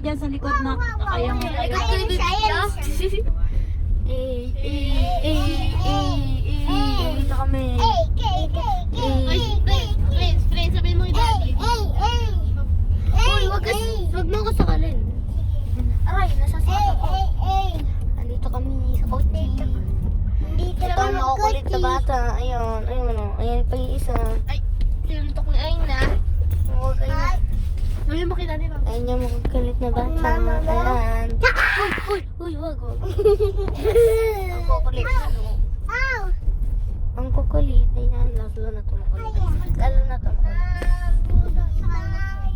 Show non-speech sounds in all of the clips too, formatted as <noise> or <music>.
Mo kayo dyan sa likod na, kayang <laughs> Eh, eh, eh, eh, eh, dito kami. Ay, friends, friends, friends, sabihin mo kay daddy. Uy, wag, kas, wag mo ko sakalin. Aray, nasasakit ako. Andito kami sa kotse. Ito ang makukulit na bata. Ayun, ayun, oh. ayun pa yung isa. Ay, sinuntok ni Ay na. Huwag kayo. Sabihin mo kay Ayun yung makukulit na bata. Ayan. Uy, uy, uy, wag, <laughs> wag. Ang kukulit. Ang kukulit. Ayan, lalo na tumukulit. Lalo na tumukulit.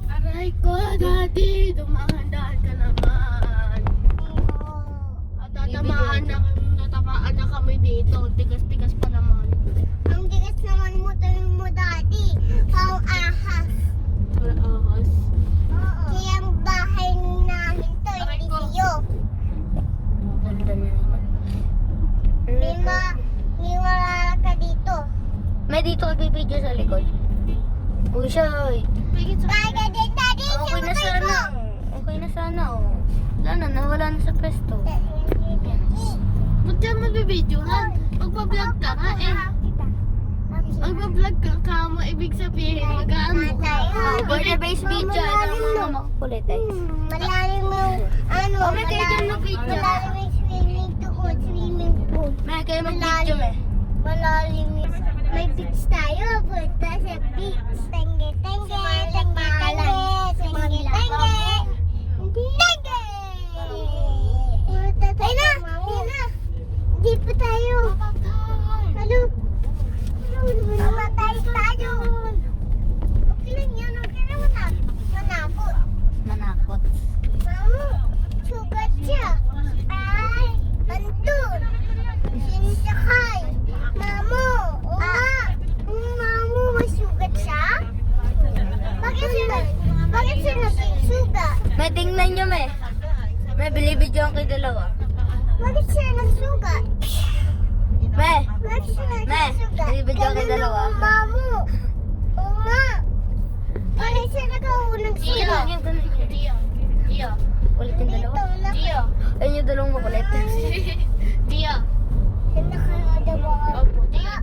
Aray ko, daddy, dumahan-dahan ka naman. At tatamaan na, tatamaan na kami dito. Tigas-tigas pa naman. Ang tigas naman mo, tanong mo, daddy. Pang ahas. Wala ahas. Kaya ang bahay namin to, Aray hindi ko. sa'yo. Ganda na naman. May ma, may wala ka dito. May dito kay sa likod. Ka daddy. Okay na sana. Okay na sana, oh. Wala na, nawala na sa pwesto. Ba't yan magbibidyohan? Magpa-vlog ka nga eh. Magpa-vlog ka ka mo, ibig sabihin, mag-ano ka. For the base video, ito ang mga makukulit eh. Malalim mo, ano, Oh, may kayo dyan na video. malalim yung swimming pool, swimming pool. May kayo mag-video eh. Malalim yung, may beach tayo, punta sa beach. Tenge, tenge, tenge, tenge, tenge. Tenge! Ayun na, ayun na. Hindi pa tayo. Ano? Mamatay tayo. Okay lang yan, okay lang manakot. Manakot. Manakot. Mamu, sugat siya. Ay, bandun. Sinisakay. Mamu, ah, mamu, may sugat siya? Bakit siya, bakit siya naging sugat? May tingnan nyo, me. May binibidyo ang kayo dalawa. Bakit siya nagsugat? Me, Bakit siya Me, nagsugat? bibidyo ka Ganun dalawa. ang. Oo nga. Bakit siya yun. Gio, Gio, Kulit yung Dito dalawa. Gio, Ayun yung dalawang makulit. Gio. <laughs> Siya nakakadawa. Opo, Gio.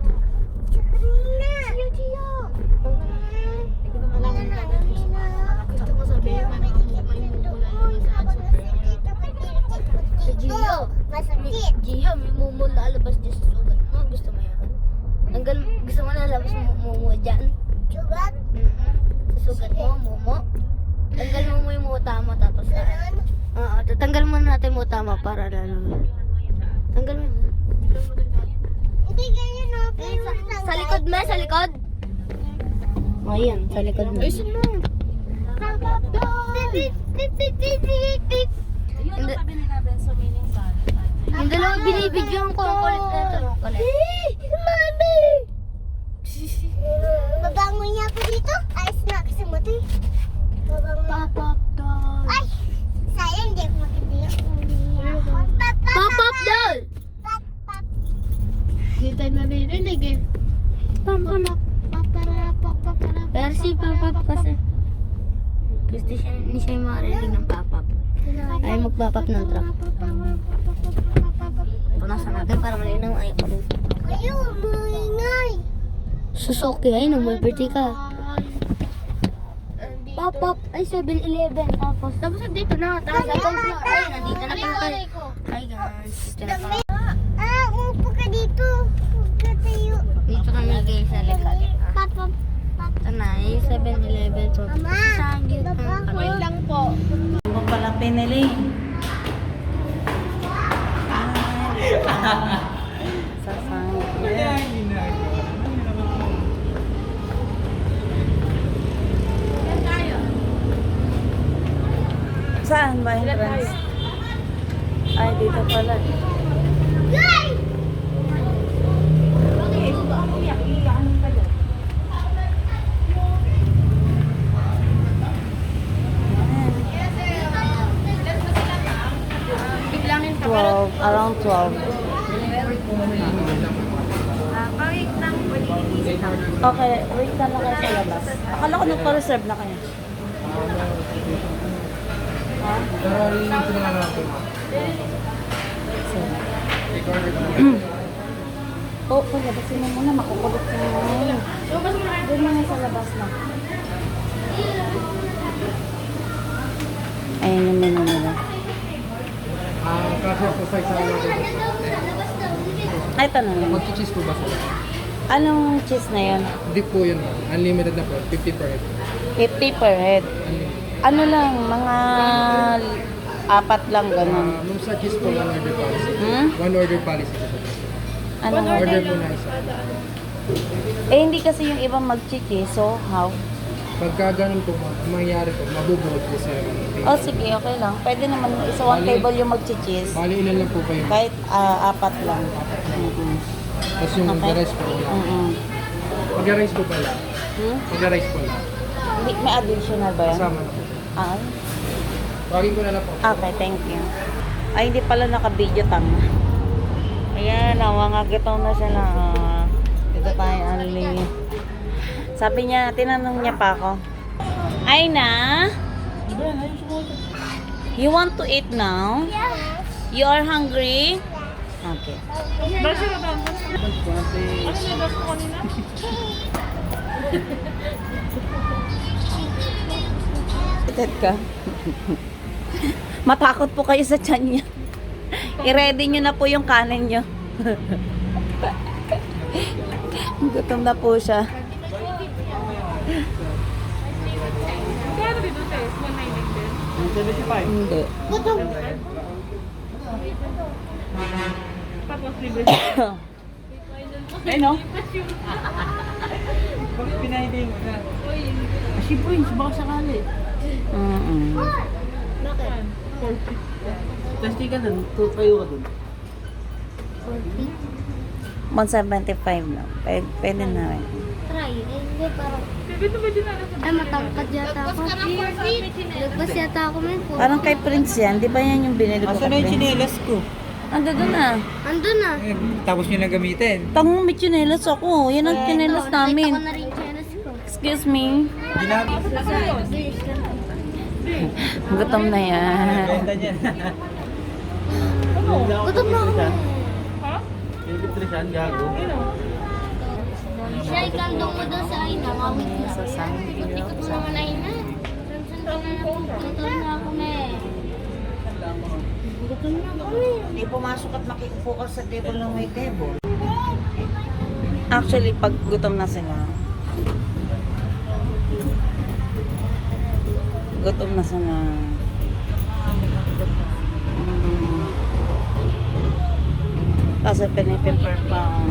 Sabrina. Gio, Gio. Gusto ko sabihin, may may mumula naman sa Si Gio. Masakit. Gio, may mumu lalabas dyan sa sugat mo. Gusto mo yan? Tanggal, gusto mo lalabas mo mumu dyan? Sugat. Mm-mm. Sa sugat mo, mumu. Tanggal mo mo yung muta mo tapos ah, Ganun. Oo, tatanggal muna natin mo para lalo. Tanggal mo. Hindi ganyan no. Pero Sa likod mo, sa likod. Oh, yan, sa likod mo. Ayusin mo. Yung dalawang binibidyoan ko, ang kulit na ito. Mami! Babangon niya ako dito. Ayos na kasi mo ito. Babangon niya ako. Pop-up doll. Ay! Sayang, hindi ako magkadiyak. Pap, pap, Pop up doll! pap, pap. Hindi tayo naririnig eh. Pampanap. Papara, papara, Pero si Papap kasi. Gusto siya, hindi siya yung marinig ng Papap. Ay, magpapap ng truck. Punasan natin para malinaw ay ako. Ayaw, maingay. Susuki, ay, nung may birthday ka. Papap, ay 7-Eleven. Tapos, Tapos nandito na. tapos Tapos ako, ay, nandito na. Hi guys, dito na. Ah, umupo ka dito. Huwag ka tayo. Dito kami guys sa likod. Pap, pap. Ito na, yung 7-Eleven. So, Mama, baba ko. Wait lang po. Ano pala pinili? Ka. 12, around 12. Okay, wait na lang kayo sa labas. Akala ko nagpa-reserve na kayo. Ha? Oo, oh, labasin mo muna. Makukulot ka na. Doon mo na sa labas na. Sa. Ay, lang. Mag-cheese po ba sila? Anong cheese na yun? Hindi po yun. Unlimited na po. 50 per head. 50 per head. Unlimited. Ano lang, mga apat lang ganun. Ah, nung sa cheese po, one order policy. Hmm? One order policy po. Ano? Order po na isa. Eh, hindi kasi yung ibang mag-cheese, so how? Pagka ganun po, ma- mangyayari po, mabubuhod po sa Oh, sige, okay lang. Pwede naman isa one Bali- table yung mag-cheese. Bali, ilan lang po kayo. Kahit ah, apat lang. Mm-mm. Tapos yung Okay. rice po wala. Mm-mm. Pag-rice po pala. Hmm? Pag-rice po lang. Hindi, may additional ba yan? Kasama na po. Ah, Tawagin ko na lang po. okay, thank you. Ay, hindi pala naka-video tang. Ayan, oh, mga gitaw na siya na. ah, dito tayo, Ali. Sabi niya, tinanong niya pa ako. Ay na? You want to eat now? You are hungry? Okay. <laughs> Excited ka? Matakot po kayo sa tiyan niya. I-ready nyo na po yung kanin nyo. <laughs> Gutom na po siya. Hindi. Eh <coughs> no? Bakit pinahindi mo na? Kasi points, baka sakali. Mm-mm. Plastic ka nun, tu- tayo ka dun. 175 lang. Pwede, na rin. Try. Hindi parang... Ay, matangkad yata ako. Lagpas yata ako may po. Parang kay Prince yan. Di ba yan yung binili ko Asa kay na yung Prince? chinelas ko? Ando doon na. Andun na. Eh, tapos nyo na gamitin. Tangong may chinelas ako. Yan ang chinelas nakita namin. ko na rin chinelas ko. Excuse me. Ginamit. <laughs> Gutom na yan. Benta niyan. Gutom na ako. Yung gago. Siya ikandong mo daw sa Aina. Mawit na. Sa Sandio. Ikot mo naman Aina. Sansan ka na. Gutom na ako na eh. Gutom na ako eh. Hindi pumasok at makiupo ka sa table ng may table. Actually, pag gutom na sila, gutom na sila. Mm. Kasi piniprepare pa ang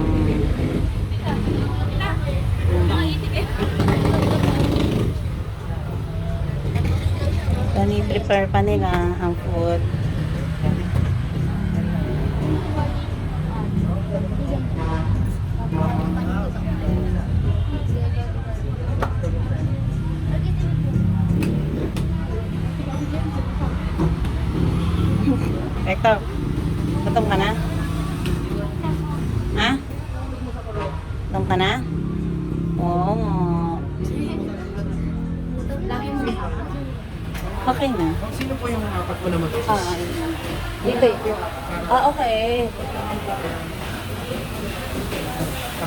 Piniprepare pa nila ang food. Hector, gutom ka na? Ha? Gutom ka na? Oo. Okay na. Sino po yung apat po naman? Ah, dito. Ah, okay.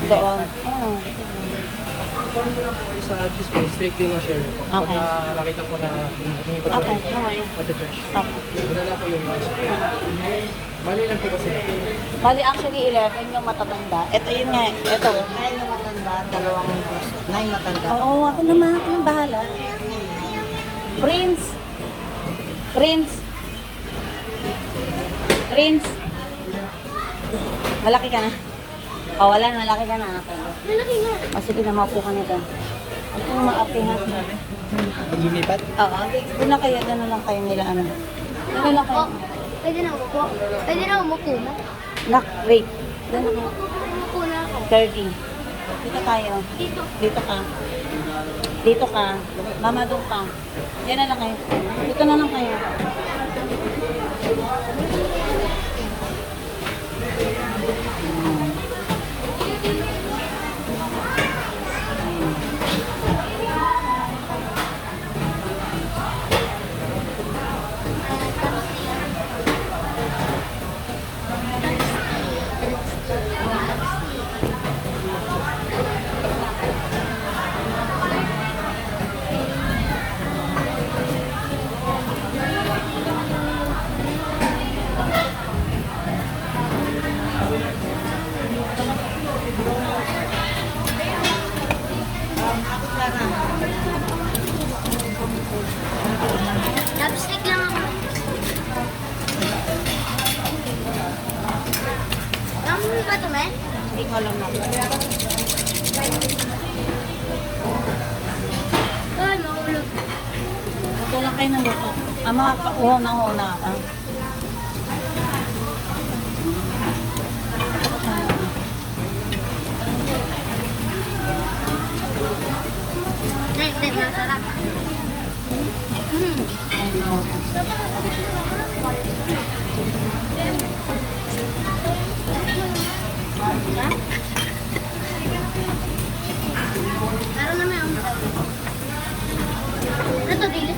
Doon. Oh. Kung mo lang po kayo sa cheese po, strictly na share po. Okay. Pagka nakita po na pa Okay, okay. Mati-fresh. Okay. Wala na po yung rice. Mali lang po kasi. Bali, actually, 11 yung matatanda. Ito yun nga, ito. 9 yung matanda, dalawang 9 matanda. Oo, ako naman, ako yung bahala. Prince! Prince! Prince! Malaki ka na. Oh, wala na, malaki ka na. Malaki nga. O, sige na, maupo ka na doon. Huwag kang maapi ha. Paglilipat? Oo, doon na kayo, doon na lang kayo nila, ano. Doon na kayo. Oh, pwede na umupo. Pwede na umupo na. Nak, wait. Doon na kayo. Umupo na ako. 30. Dito tayo. Dito. Dito ka. Dito ka. Mama, doon ka. Yan na lang kayo. Dito na lang kayo. Chopstick kayo ng luto. Ang mga pauhaw na uhaw na. Ah. Hindi,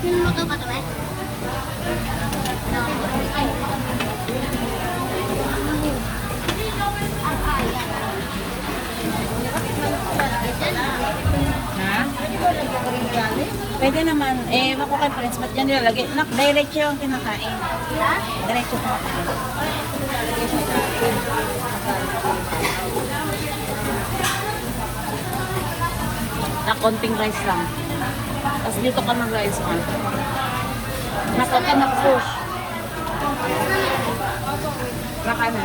Niluto pa ito, men? Ha? Pwede naman. Eh, wako kay friends, ba't yan nilalagay? Nak, diretso yung kinakain. Ha? Diretso kinakain. Na konting rice lang. Tapos dito ka mag-rice on. Naka ka mag-push. Baka na.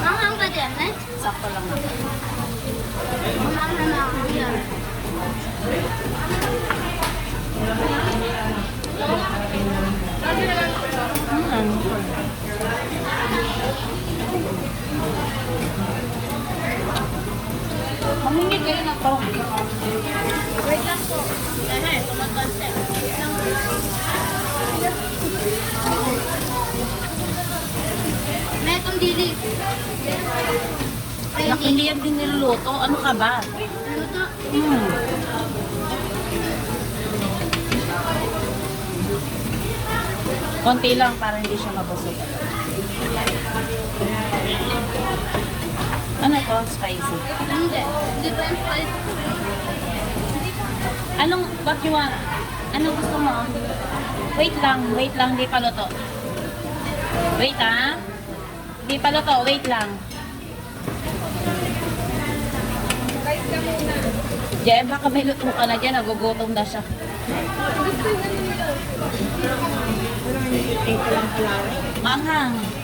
Manghang ka dyan, eh? Sakto lang. Manghang na ako yan. Hmm. Mamingi kayo ng to. Wait lang po. Wait lang po. May itong dili. Anak, hindi yan din niluluto. Ano ka ba? Luto. Hmm. Konti lang para hindi siya mabusog. Ano to? Spicy. Hindi. Hindi pa yung spice. Anong, what you want? Anong gusto mo? Wait lang, wait lang, di pa luto. Wait ha? Di pa luto, wait lang. Jem, baka may luto ka na dyan, nagugutom na siya. Manghang.